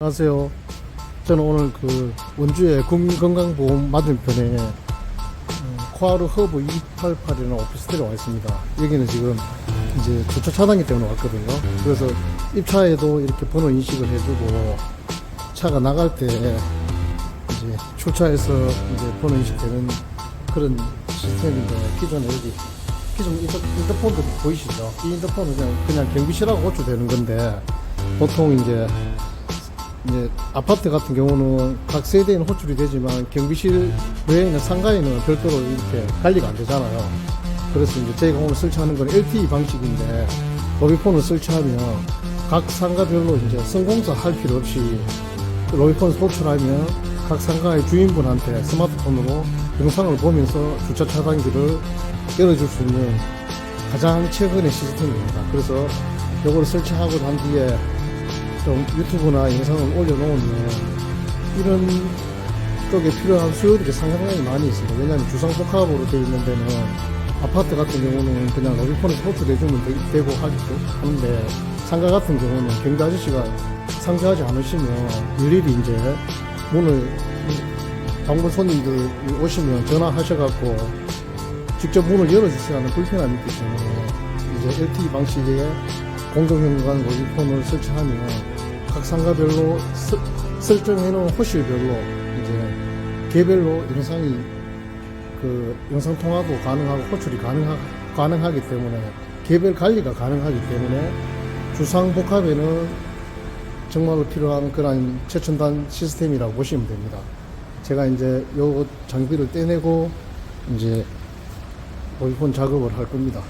안녕하세요. 저는 오늘 그 원주의 국민건강보험 맞은편에 음, 코아르 허브 288이라는 오피스텔에 와 있습니다. 여기는 지금 이제 주차 차단기 때문에 왔거든요. 그래서 입차에도 이렇게 번호 인식을 해주고 차가 나갈 때 이제 출차해서 이제 번호 인식되는 그런 시스템인데 기존에 여기 기존 인터, 인터폰도 보이시죠? 이 인터폰은 그냥, 그냥 경비실하고 호출되는 건데 보통 이제 이제 아파트 같은 경우는 각 세대에는 호출이 되지만 경비실 외에 있는 상가에는 별도로 이렇게 관리가 안 되잖아요. 그래서 이제 저희가 오늘 설치하는 건 LTE 방식인데 로비폰을 설치하면 각 상가별로 이제 성공사 할 필요 없이 로비폰을 호출하면 각 상가의 주인분한테 스마트폰으로 영상을 보면서 주차 차단기를 열어줄 수 있는 가장 최근의 시스템입니다. 그래서 이걸 설치하고 난 뒤에 좀 유튜브나 영상을 올려놓으면 이런 쪽에 필요한 수요들이 상당히 많이 있습니다. 왜냐하면 주상복합으로 되어 있는 데는 아파트 같은 경우는 그냥 로비폰에서 호출해주면 되- 되고 하겠죠. 하는데 상가 같은 경우는 경비 아저씨가 상주하지 않으시면 일일이 이제 문을 방문 손님들 오시면 전화하셔갖고 직접 문을 열어주셔야 하는 불편함이 있기 때문에 이제 LTE 방식의 공동현관 로비폰을 설치하면 각 상가별로 설- 설정해 놓은 호실별로 이제 개별로 영상이 그 영상 통화도 가능하고 호출이 가능하, 가능하기 때문에 개별 관리가 가능하기 때문에 주상 복합에는 정말로 필요한 그런 최첨단 시스템이라고 보시면 됩니다. 제가 이제 요 장비를 떼내고 이제 로비폰 작업을 할 겁니다.